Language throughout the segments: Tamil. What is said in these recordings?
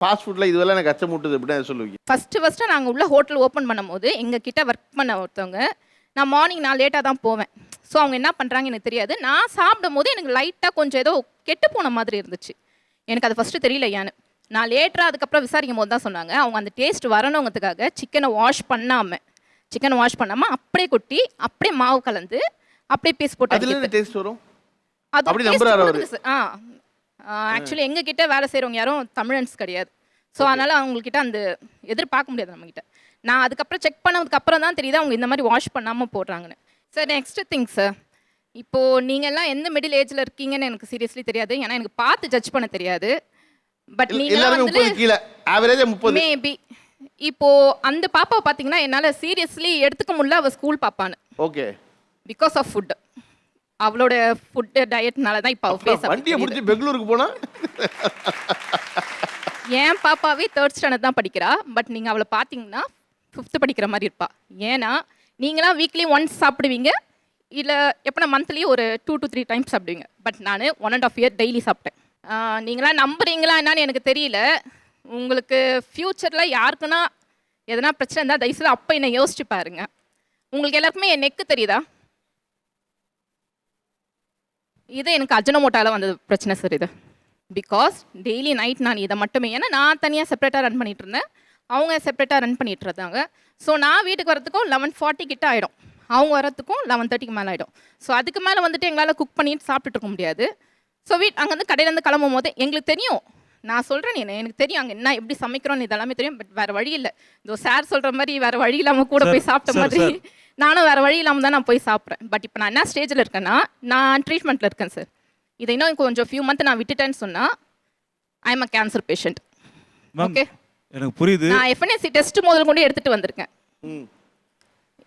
ஃபாஸ்ட் ஃபுட்ல இதுவெல்லாம் எனக்கு அச்சமூட்டுது அப்படின்னு சொல்லுவீங்க. ஃபஸ்ட்டு ஃபஸ்ட்டு நாங்கள் உள்ள ஹோட்டல் ஓப்பன் பண்ணும்போது எங்கள் கிட்ட ஒர்க் பண்ண ஒருத்தவங்க நான் மார்னிங் நான் லேட்டாக தான் போவேன். ஸோ அவங்க என்ன பண்ணுறாங்க எனக்கு தெரியாது. நான் சாப்பிடும் போது எனக்கு லைட்டாக கொஞ்சம் ஏதோ கெட்டு போன மாதிரி இருந்துச்சு. எனக்கு அது ஃபஸ்ட்டு தெரியல ஏன்னு நான் லேட்டராக அதுக்கப்புறம் விசாரிக்கும் போது தான் சொன்னாங்க. அவங்க அந்த டேஸ்ட் வரணுங்கிறதுக்காக சிக்கனை வாஷ் பண்ணாமல் சிக்கனை வாஷ் பண்ணாமல் அப்படியே கொட்டி அப்படியே மாவு கலந்து அப்படியே பீஸ் போட்டு டேஸ்ட் வரும்? அது. ஆ. ஆக்சுவலி எங்க கிட்ட வேலை செய்றவங்க யாரும் தமிழன்ஸ் கிடையாது. ஸோ அதனால அவங்கக்கிட்ட அந்த எதிர்பார்க்க முடியாது நம்மக்கிட்ட நான் அதுக்கப்புறம் செக் பண்ணதுக்கு அப்புறம் தான் தெரியுது அவங்க இந்த மாதிரி வாஷ் பண்ணாம போடுறாங்கன்னு. சார் நெக்ஸ்ட் திங் சார் இப்போ நீங்க எல்லாம் எந்த மிடில் ஏஜ்ல இருக்கீங்கன்னு எனக்கு சீரியஸ்லி தெரியாது. ஏன்னா எனக்கு பார்த்து ஜட்ஜ் பண்ண தெரியாது. பட் நீங்க எல்லாருமே வந்து முப்பது கீழே. ஆவரேஜா முப்பது. மேபி இப்போ அந்த பாப்பாவை பார்த்தீங்கன்னா என்னால் சீரியஸ்லி எடுத்துக்க முடியல அவள் ஸ்கூல் பாப்பான்னு. ஓகே பிகாஸ் ஆஃப் ஃபுட் அவளோட ஃபுட் டயட்னால தான் இப்போ அவள் ஃபேஸ் வண்டியை பிடிச்சி பெங்களூருக்கு போனா? என் பாப்பாவே தேர்ட் ஸ்டாண்டர்ட் தான் படிக்கிறா. பட் நீங்கள் அவளை பார்த்தீங்கன்னா ஃபிஃப்த்து படிக்கிற மாதிரி இருப்பா. ஏன்னா நீங்களாம் வீக்லி ஒன்ஸ் சாப்பிடுவீங்க. இல்லை எப்போ மந்த்லி ஒரு டூ to த்ரீ டைம்ஸ் சாப்பிடுவீங்க. பட் நான் one and half year daily சாப்பிட்டேன். நீங்களாம் நம்புறீங்களா என்னன்னு எனக்கு தெரியல. உங்களுக்கு ஃப்யூச்சரில் யாருக்குன்னா எதனா பிரச்சனை இருந்தால் தயவுசெய்து அப்போ என்னை யோசிச்சு பாருங்க. உங்களுக்கு எல்லாருக்குமே என் நெக்கு தெரியுதா? இது எனக்கு அஜனமோட்டால வந்தது பிரச்சனை சார் இது. பிகாஸ் டெய்லி நைட் நான் இதை மட்டுமே ஏன்னா நான் தனியாக செப்பரேட்டாக ரன் பண்ணிட்டு இருந்தேன். அவங்க செப்பரேட்டாக ரன் பண்ணிட்டு இருந்தாங்க. ஸோ நான் வீட்டுக்கு வரத்துக்கும் லெவன் ஃபார்ட்டி கிட்ட ஆகிடும் அவங்க வரத்துக்கும் லெவன் தேர்ட்டிக்கு மேலே ஆகிடும் ஸோ அதுக்கு மேலே வந்துட்டு எங்களால் குக் பண்ணிட்டு சாப்பிட்டுட்டு இருக்க முடியாது. ஸோ வீட் அங்கேருந்து கடையிலேருந்து கிளம்பும் போது எங்களுக்கு தெரியும். நான் சொல்கிறேன் நீ எனக்கு தெரியும் அங்கே என்ன எப்படி சமைக்கிறோன்னு இதெல்லாமே தெரியும் பட் வேறு வழி இல்லை. இதோ சார் சொல்கிற மாதிரி வேறு வழி இல்லாமல் கூட போய் சாப்பிட்ட மாதிரி. நானும் வேறு வழி இல்லாமல் தான் நான் போய் சாப்பிட்றேன். பட் இப்போ நான் என்ன ஸ்டேஜில் இருக்கேன்னா நான் ட்ரீட்மெண்ட்டில் இருக்கேன் சார் இதை இன்னும் கொஞ்சம் ஃபியூ மந்த் நான் விட்டுட்டேன்னு சொன்னால் I am a cancer patient okay எனக்கு புரியுது. நான் எஃப்என்எஸ்சி டெஸ்ட் முதல் கொண்டு எடுத்துகிட்டு வந்திருக்கேன். ம்.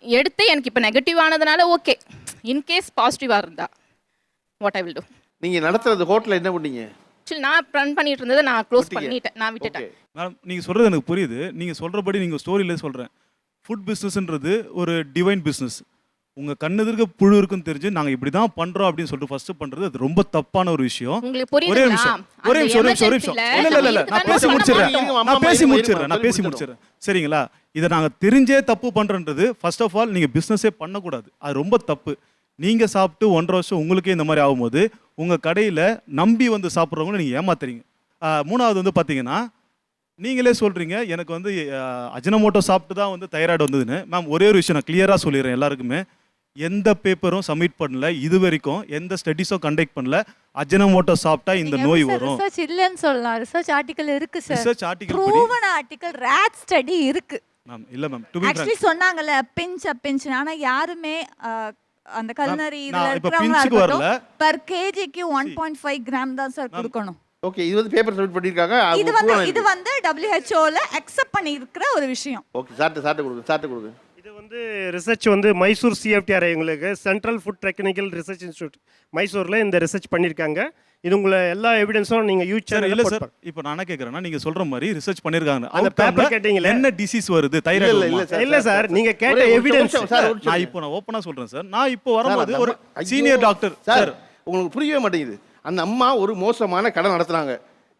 எடுத்து எனக்கு இப்போ நெகட்டிவ் ஆனதுனால ஓகே இன்கேஸ் பாசிட்டிவாக இருந்தா வாட் ஐ வில் டூ நீங்க நடத்துறது ஹோட்டல்ல என்ன பண்ணீங்க? ஆக்சுவலி நான் ரன் பண்ணிட்டு இருந்ததை நான் க்ளோஸ். பண்ணிட்டேன். நான் விட்டுட்டேன். மேம் நீங்கள் சொல்கிறது எனக்கு புரியுது. நீங்கள் சொல்கிறபடி நீங்கள் ஸ்டோரியிலே சொல்கிறேன் ஃபுட் பிஸ்னஸ்ன்றது ஒரு டிவைன் பிஸ்னஸ் உங்கள் கண்ணெதிர்க்க புழு இருக்குன்னு தெரிஞ்சு நாங்கள் இப்படி தான் பண்ணுறோம் அப்படின்னு சொல்லிட்டு ஃபஸ்ட்டு பண்ணுறது அது ரொம்ப தப்பான ஒரு விஷயம். ஒரே நிமிஷம். ஒரே நிமிஷம் ஒரே நிமிஷம் ஒரே நிமிஷம். இல்ல இல்ல இல்ல நான் பேசி முடிச்சிடுறேன். நான் பேசி முடிச்சிடுறேன். நான் பேசி முடிச்சிடுறேன். சரிங்களா? இதை நாங்கள் தெரிஞ்சே தப்பு பண்ணுறன்றது ஃபர்ஸ்ட் ஆஃப் ஆல் நீங்கள் பிஸ்னஸே பண்ணக்கூடாது. அது ரொம்ப தப்பு. நீங்கள் சாப்பிட்டு ஒன்றரை வருஷம் உங்களுக்கே இந்த மாதிரி ஆகும்போது உங்கள் கடையில் நம்பி வந்து சாப்பிட்றவங்க நீங்கள் ஏமாத்துறீங்க. மூணாவது வந்து பார்த்தீங்கன்னா நீங்களே சொல்கிறீங்க எனக்கு வந்து அஜினமோட்டோ சாப்பிட்டு தான் வந்து தைராய்டு வந்ததுன்னு. மேம் ஒரே ஒரு விஷயம் நான் கிளியராக சொல்லிடுறேன் எல்லாருக்குமே. எந்த பேப்பரும் சப்மிட் பண்ணல. இது வரைக்கும் எந்த ஸ்டடீஸும் கண்டக்ட் பண்ணல. அஜினமோட்டோ சாப்பிட்டா இந்த நோய் வரும். ரிசர்ச் இல்லைன்னு சொல்லலாம். ரிசர்ச் ஆர்டிகல் இருக்கு sir research article proven article rate study இருக்கு. மேம் இல்ல மேம் டு பி ஆக்சுவலி சொன்னாங்கல்ல பிஞ்ச் பிஞ்ச் ஆனா யாருமே அந்த கல்னரி இதுல க்கு வரல. பர் கேஜிக்கு ஒன் பாயிண்ட் ஃபைவ் கிராம் தான் சார் கொடுக்கணும். ஓகே இது வந்து பேப்பர் சப்மிட் பண்ணிருக்காங்க. இது வந்து இது வந்து டபிள்யூஹெச்ஓல அக்செப்ட் பண்ணி இருக்கிற ஒரு விஷயம். ஓகே சார்ட்ட சார்ட்ட கொடுங்க சார்ட்ட கொடுங்க. இது வந்து ரிசர்ச் வந்து மைசூர் சிஎஃப்டிஆர் இவங்களுக்கு Central Food Technical Research Institute மைசூரில் இந்த ரிசர்ச் பண்ணியிருக்காங்க இது உங்களை எல்லா எவிடன்ஸும் நீங்கள் யூஸ் சார் இல்ல சார் இப்போ நான் என்ன கேக்குறேன்னா நீங்க சொல்ற மாதிரி ரிசர்ச் பண்ணிருக்காங்க. அந்த paper கேட்டீங்களே. என்ன டிசீஸ் வருது இல்ல இல்ல தைராய்டு இல்ல சார் இல்லை சார் நீங்கள் கேட்ட எவிடன்ஸ் நான். இப்போ நான் ஓப்பனா சொல்றேன் சார் நான் இப்போ வரும்போது ஒரு சீனியர் டாக்டர் சார் சார் உங்களுக்கு புரியவே மாட்டேங்குது. அந்த அம்மா ஒரு மோசமான கடை நடத்துனாங்க.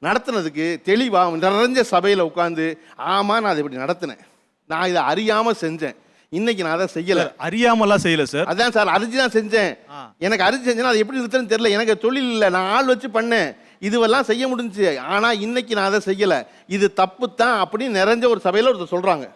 நடத்துனதுக்கு தெளிவா நிறைஞ்ச சபையில உட்காந்து ஆமா நான் அதை இப்படி நடத்தினேன். நான் இதை அறியாம செஞ்சேன். இன்னைக்கு நான் அதை செய்யல. அறியாமலாம் செய்யல சார். அதான் சார் அரிஞ்சு தான் செஞ்சேன். எனக்கு அரிஞ்சு செஞ்சேன்னா அது எப்படி நிறுத்தன்னு தெரியல. எனக்கு தொழில் இல்லை நான் ஆள் வச்சு பண்ணேன். இதுவெல்லாம் செய்ய முடிஞ்சுச்சு. ஆனா இன்னைக்கு நான் அதை செய்யல. இது தப்பு தான் அப்படின்னு நிறைஞ்ச ஒரு சபையில ஒருத்தர் சொல்றாங்க.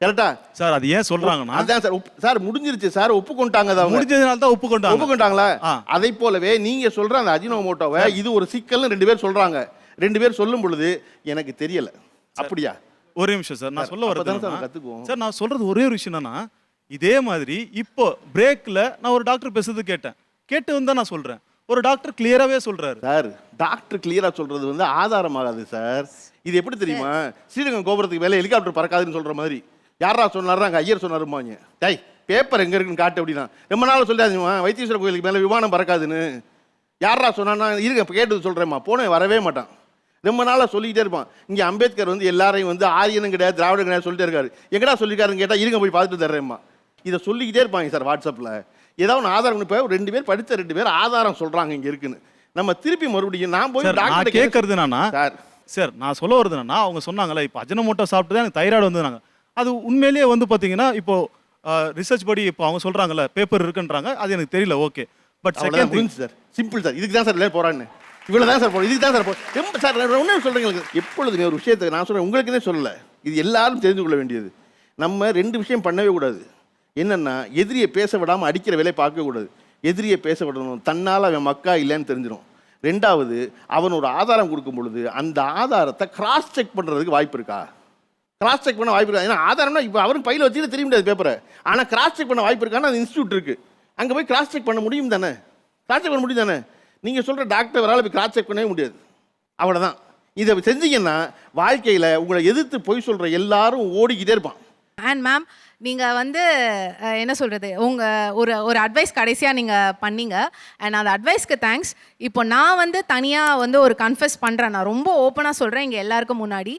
கரெக்டா? சார் அது ஏன் சொல்றாங்கன்னா அதான் சார் ஒப்பு- சார் முடிஞ்சிருச்சு. சார் ஒப்புக்கொண்டாங்க அதை அவங்க. முடிஞ்சதுனால தான் ஒப்புக்கொண்டாங்க. ஒப்புக்கொண்டாங்களா. அதை போலவே நீங்க சொல்ற அந்த அஜினோமோட்டோவை இது ஒரு சிக்கல்னு ரெண்டு பேர் சொல்றாங்க. ரெண்டு பேர் சொல்லும் பொழுது எனக்கு தெரியல. அப்படியா? ஒரே நிமிஷம் சார். நான் சொல்ல அப்பதானே வரது சார் கத்துக்குவோம். சார் நான் சொல்றது ஒரே ஒரு விஷயம் என்னன்னா இதே மாதிரி இப்போ பிரேக்ல நான் ஒரு டாக்டர் பேசுறது கேட்டேன். கேட்டு வந்து நான் சொல்றேன். ஒரு டாக்டர் கிளியராவே சொல்றாரு. சார் டாக்டர் கிளியரா சொல்றது வந்து ஆதாரமாகாது சார். இது எப்படி தெரியுமா? ஸ்ரீரங்கம் கோபுரத்துக்கு மேலே ஹெலிகாப்டர் பறக்காதுன்னு சொல்ற மாதிரி. யாரா சொன்னாரு அங்க ஐயர் சொன்னாருமாங்க டேய் பேப்பர் எங்க இருக்குன்னு காட்டு அப்படின்னா. ரொம்ப நாள் சொல்லாதுமா வைத்தீஸ்வரர் கோயிலுக்கு மேலே விமானம் பறக்காதுன்னு. யாரா சொன்னா இருங்க இப்ப கேட்டு சொல்றேம்மா. போனேன் வரவே மாட்டான். ரொம்ப நாளாக சொல்லிக்கிட்டே இருப்பான். இங்கே அம்பேத்கர் வந்து எல்லாரையும் வந்து ஆரியனும் கிடையாது திராவிடம் கிடையாது சொல்லிட்டே இருக்காரு. எங்கடா சொல்லிருக்காருன்னு கேட்டால் இருங்க போய் பார்த்துட்டு தர்றேம்மா. இதை சொல்லிக்கிட்டே இருப்பாங்க சார் வாட்ஸ்அப்பில் ஏதாவது ஒன்று ஆதாரம் இப்போ ரெண்டு பேர் படித்த ரெண்டு பேர் ஆதாரம் சொல்கிறாங்க இங்கே இருக்குன்னு. நம்ம திருப்பி மறுபடியும் நான் போய் டாக்டர் கேட்கறது என்னன்னா சார். சார் நான் சொல்ல வருது என்னன்னா அவங்க சொன்னாங்கல்ல இப்போ அஜினமோட்டோ சாப்பிட்டு தான் எனக்கு தைராய்டு வந்ததுனாங்க அது உண்மையிலேயே வந்து பார்த்தீங்கன்னா இப்போ ரிசர்ச் படி இப்போ அவங்க சொல்றாங்கல்ல பேப்பர் இருக்குன்றாங்க அது எனக்கு தெரியல okay but second sir. Simple sir. இதுக்கு தான் சார் எல்லாரும் போறான்னு இவ்வளோ தான் சார் போறோம் இதுக்கு தான் சார் போறோம் ரொம்ப சார் ஒன்றும் சொல்கிறேன் எப்பொழுதுமே ஒரு விஷயத்தை நான் சொல்கிறேன் உங்களுக்குன்னே சொல்லல. இது எல்லாரும் தெரிந்து கொள்ள வேண்டியது. நம்ம ரெண்டு விஷயம் பண்ணவே கூடாது. என்னன்னா எதிரியை பேச விடாமல் அடிக்கிற வேலையை பார்க்கவே கூடாது. எதிரியை பேச விடணும். தன்னால் அவன் மக்கா இல்லைன்னு தெரிஞ்சிடும் ரெண்டாவது அவன் ஒரு ஆதாரம் கொடுக்கும் பொழுது அந்த ஆதாரத்தை கிராஸ் செக் பண்ணுறதுக்கு வாய்ப்பு இருக்கா? கிராஸ் செக் பண்ண வாய்ப்பு இருக்கா? ஏன்னா ஆதாரம்னா இப்போ அவரும் பையில் வச்சுட்டு தெரிய முடியாது பேப்பரை ஆனால் கிராஸ் செக் பண்ண வாய்ப்பு இருக்கான்னு அந்த இன்ஸ்டியூட் இருக்குது அங்கே போய் கிராஸ் செக் பண்ண முடியும் தானே? கிராஸ் செக் பண்ண முடியும் தானே? நீங்கள் சொல்கிற டாக்டர் வரால போய் கிராஸ் செக் பண்ணவே முடியாது. அவ்வளோதான் இதை செஞ்சீங்கன்னா வாழ்க்கையில் உங்களை எதிர்த்து பொய் சொல்கிற எல்லாரும் ஓடிக்கிட்டே இருப்பான். அண்ட் மேம் நீங்கள் வந்து என்ன சொல்கிறது உங்கள் ஒரு ஒரு அட்வைஸ் கடைசியாக நீங்கள் பண்ணீங்க. அண்ட் அந்த அட்வைஸ்க்கு தேங்க்ஸ் இப்போ நான் வந்து தனியாக வந்து ஒரு கன்ஃபெஸ் பண்ணுறேன் நான் ரொம்ப ஓப்பனாக சொல்கிறேன் இங்கே எல்லாருக்கும் முன்னாடி.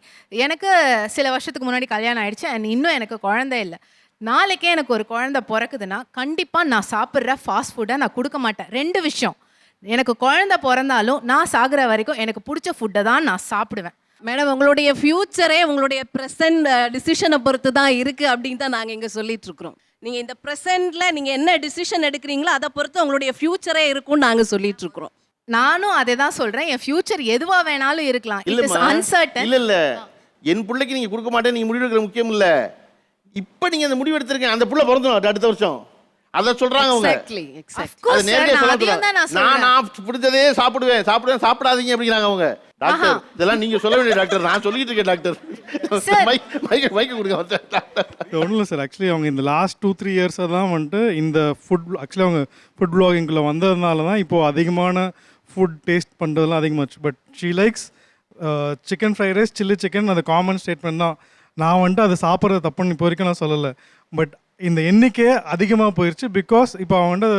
எனக்கு சில வருஷத்துக்கு முன்னாடி கல்யாணம் ஆயிடுச்சு. அண்ட் இன்னும் எனக்கு குழந்தை இல்லை. நாளைக்கே எனக்கு ஒரு குழந்தை பிறக்குதுன்னா கண்டிப்பாக நான் சாப்பிட்ற ஃபாஸ்ட் ஃபுட்டை நான் கொடுக்க மாட்டேன். ரெண்டு விஷயம். எனக்கு குழந்தை பிறந்தாலும் நான் சாகுற வரைக்கும் எனக்கு பிடிச்ச ஃபுட்டை தான் நான் சாப்பிடுவேன். மேடம் உங்களுடைய ஃப்யூச்சரே உங்களுடைய ப்ரெசன்ட் டிசிஷனை பொறுத்து தான் இருக்குது அப்படின்னு தான் நாங்கள் இங்கே சொல்லிட்டு இருக்கிறோம். நீங்கள் இந்த ப்ரெசென்ட்டில் நீங்கள் என்ன டிசிஷன் எடுக்கிறீங்களோ அதை பொறுத்து உங்களுடைய ஃப்யூச்சரே இருக்கும்னு நாங்கள் சொல்லிட்டு இருக்கிறோம். நானும் அதை தான் சொல்கிறேன் என் ஃப்யூச்சர் எதுவாக வேணாலும் இருக்கலாம். அன்சர்டன் இல்லை இல்லை என் பிள்ளைக்கு நீங்கள் கொடுக்க மாட்டேன் நீங்கள் முடிவு எடுக்கிற முக்கியம் இல்லை. இப்போ நீங்கள் அந்த முடிவு எடுத்திருக்கீங்க. அந்த புள்ள பிறந்துடும் அடுத்த வருஷம். அதை சொல்கிறாங்க அவங்க. நான் நான் பிடிச்சதே சாப்பிடுவேன். சாப்பிடுவேன் சாப்பிடாதீங்க அப்படிங்கிறாங்க அவங்க. டாக்டர் இதெல்லாம் நீங்க சொல்ல வேண்டிய டாக்டர். நான் சொல்லிட்டு இருக்கேன் டாக்டர். மைக் மைக் மைக் கொடுங்க ஒன்றும் இல்லை சார் ஆக்சுவலி அவங்க இந்த லாஸ்ட் டூ த்ரீ இயர்ஸாக தான் வந்துட்டு இந்த ஃபுட் ஆக்சுவலி அவங்க ஃபுட் பிளாகிங்குள்ளே வந்ததுனால தான் இப்போது அதிகமான ஃபுட் டேஸ்ட் பண்ணுறதுலாம் அதிகமாச்சு but she likes chicken fried rice chilli chicken அது காமன் ஸ்டேட்மெண்ட் தான். நான் வந்துட்டு அதை சாப்பிட்றது தப்புன்னு இப்போ வரைக்கும் நான் சொல்லலை. பட் இந்த எண்ணிக்கையே அதிகமாக போயிடுச்சு பிகாஸ் இப்போ அவன் வந்து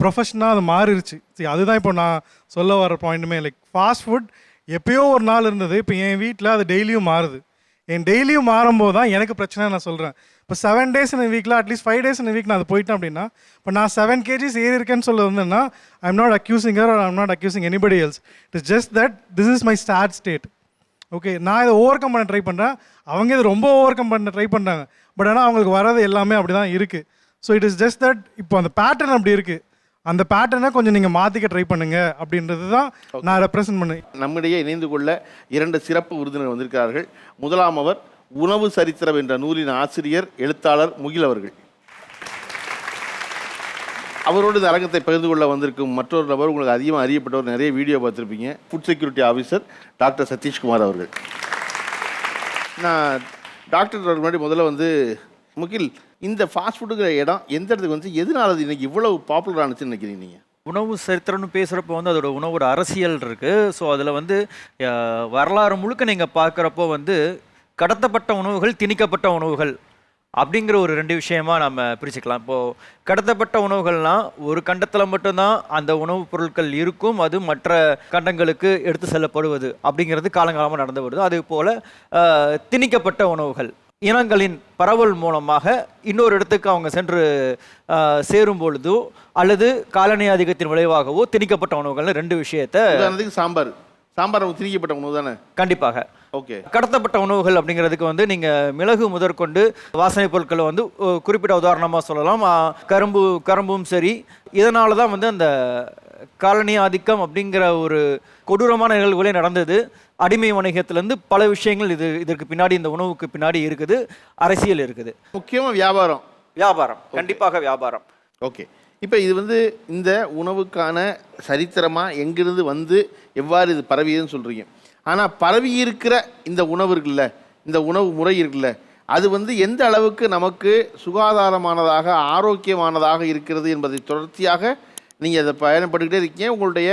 ப்ரொஃபஷனாக அது மாறிடுச்சு சரி அதுதான் இப்போ நான் சொல்ல வர பாயிண்ட்டுமே லைக் ஃபாஸ்ட் ஃபுட் எப்பயோ ஒரு நாள் இருந்தது. இப்போ என் வீட்டில் அது டெய்லியும் மாறுது. என் டெய்லியும் மாறும்போது தான் எனக்கு பிரச்சனை நான் சொல்கிறேன் இப்போ செவன் டேஸ் இந்த வீக்கில் அட்லீஸ்ட் ஃபைவ் டேஸ் இந்த வீக் நான் அது போயிட்டேன் அப்படின்னா இப்போ நான் செவன் கேஜிஸ் ஏறி இருக்கேன்னு சொல்ல வந்தேன்னா I'm not accusing her or I'm not accusing anybody else it is just that this is my start state okay நான் இதை ஓவர் கம் பண்ண ட்ரை பண்ணுறேன் அவங்க இதை ரொம்ப ஓவர் கம் பண்ண ட்ரை பண்ணுறாங்க பட் ஆனால் அவங்களுக்கு வர்றது எல்லாமே அப்படி தான் இருக்குது so it is just that இப்போ அந்த பேட்டர்ன் அப்படி இருக்குது அந்த பேட்டர்னை கொஞ்சம் நீங்கள் மாற்றிக்க ட்ரை பண்ணுங்க அப்படின்றது தான் நான் ரெப்ரசன்ட் பண்ணேன் நம்மிடையே இணைந்து கொள்ள இரண்டு சிறப்பு விருந்தினர் வந்திருக்கிறார்கள். முதலாம் அவர் உணவு சரித்திரம் என்ற நூலின் ஆசிரியர் எழுத்தாளர் முகில் அவர்கள். அவரோடு இந்த அரங்கத்தை பகிர்ந்து கொள்ள வந்திருக்கும் மற்றொரு நபர் உங்களுக்கு அதிகமாக அறியப்பட்டவர் நிறைய வீடியோ பார்த்துருப்பீங்க. Food security officer doctor Sathishkumar அவர்கள். நான் டாக்டர் முன்னாடி முதல்ல வந்து முகில் இந்த ஃபாஸ்ட் ஃபுட்டுங்கிற இடம் எந்த இடத்துக்கு வந்து எதனால அது இன்னைக்கு இவ்வளவு பாப்புலர் ஆனுச்சுன்னு நினைக்கிறீங்க நீங்கள் உணவு சரித்திரம்னு பேசுகிறப்போ வந்து அதோட உணவோட அரசியல் இருக்குது ஸோ அதில் வந்து வரலாறு முழுக்க நீங்கள் பார்க்குறப்போ வந்து கடத்தப்பட்ட உணவுகள் திணிக்கப்பட்ட உணவுகள். அப்படிங்கிற ஒரு ரெண்டு விஷயமா நம்ம பிரிச்சுக்கலாம். இப்போது கடத்தப்பட்ட உணவுகள்லாம் ஒரு கண்டத்தில் மட்டும்தான் அந்த உணவுப் பொருட்கள் இருக்கும் அது மற்ற கண்டங்களுக்கு எடுத்து செல்லப்படுவது அப்படிங்கிறது காலங்காலமாக நடந்து வருது. அதே போல் திணிக்கப்பட்ட உணவுகள். இனங்களின் பரவல் மூலமாக இன்னொரு இடத்துக்கு அவங்க சென்று சேரும் பொழுதோ அல்லது காலனி ஆதிக்கத்தின் விளைவாகவோ திணிக்கப்பட்ட உணவுகள்னு ரெண்டு விஷயத்த சாம்பார். சாம்பார் திணிக்கப்பட்ட உணவு தானே? கண்டிப்பாக. ஓகே. கடத்தப்பட்ட உணவுகள் அப்படிங்கிறதுக்கு வந்து நீங்கள் மிளகு முதற்கொண்டு வாசனை பொருட்களை வந்து குறிப்பிட்ட உதாரணமாக சொல்லலாம். கரும்பு கரும்பும் சரி. இதனால தான் வந்து அந்த காலனி ஆதிக்கம் அப்படிங்கிற ஒரு கொடூரமான நிகழ்வுகளே நடந்தது. அடிமை வணிகத்திலேருந்து பல விஷயங்கள் இது இதற்கு பின்னாடி இந்த உணவுக்கு பின்னாடி இருக்குது. அரசியல் இருக்குது. முக்கியமாக வியாபாரம். வியாபாரம். கண்டிப்பாக வியாபாரம். ஓகே. இப்போ இது வந்து இந்த உணவுக்கான சரித்திரமாக எங்கிருந்து வந்து எவ்வாறு இது பரவியதுன்னு சொல்கிறீங்க ஆனால் பரவி இருக்கிற இந்த உணவு இருக்குல்ல இந்த உணவு முறை இருக்குல்ல அது வந்து எந்த அளவுக்கு நமக்கு சுகாதாரமானதாக ஆரோக்கியமானதாக இருக்கிறது என்பதை தொடர்ச்சியாக நீங்கள் அதை பயணப்பட்டுக்கிட்டே இருக்கீங்க. உங்களுடைய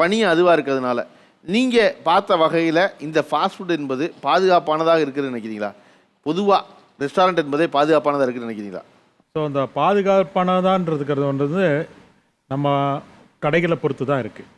பணி அதுவாக இருக்கிறதுனால. நீங்கள் பார்த்த வகையில் இந்த ஃபாஸ்ட் ஃபுட் என்பது பாதுகாப்பானதாக இருக்குதுன்னு நினைக்கிறீங்களா? பொதுவாக ரெஸ்டாரண்ட் என்பதே பாதுகாப்பானதாக இருக்குதுன்னு நினைக்கிறீங்களா? ஸோ அந்த பாதுகாப்பானதான்றதுக்கிறது வந்து நம்ம கடைகளை பொறுத்து தான் இருக்குது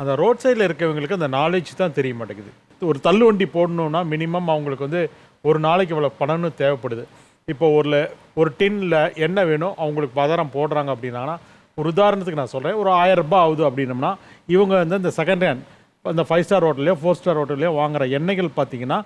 அந்த ரோட் சைடில் இருக்கவங்களுக்கு அந்த நாலேஜ் தான் தெரிய மாட்டேங்குது. ஒரு தள்ளுவண்டி போடணுன்னா மினிமம் அவங்களுக்கு வந்து ஒரு நாளைக்கு இவ்வளோ பணம்னு தேவைப்படுது. இப்போ ஒரு ஒரு டின்னில் என்ன வேணும் அவங்களுக்கு பதாரம் போடுறாங்க அப்படின்னா ஒரு உதாரணத்துக்கு நான் சொல்கிறேன் ஒரு ஆயிரம் ரூபாய் ஆகுது அப்படின்னம்னா இவங்க வந்து இந்த செகண்ட் ஹேண்ட் அந்த ஃபைவ் ஸ்டார் ஹோட்டல்லையோ ஃபோர் ஸ்டார் ஹோட்டல்லையோ வாங்குகிற எண்ணெய்கள் பார்த்திங்கன்னா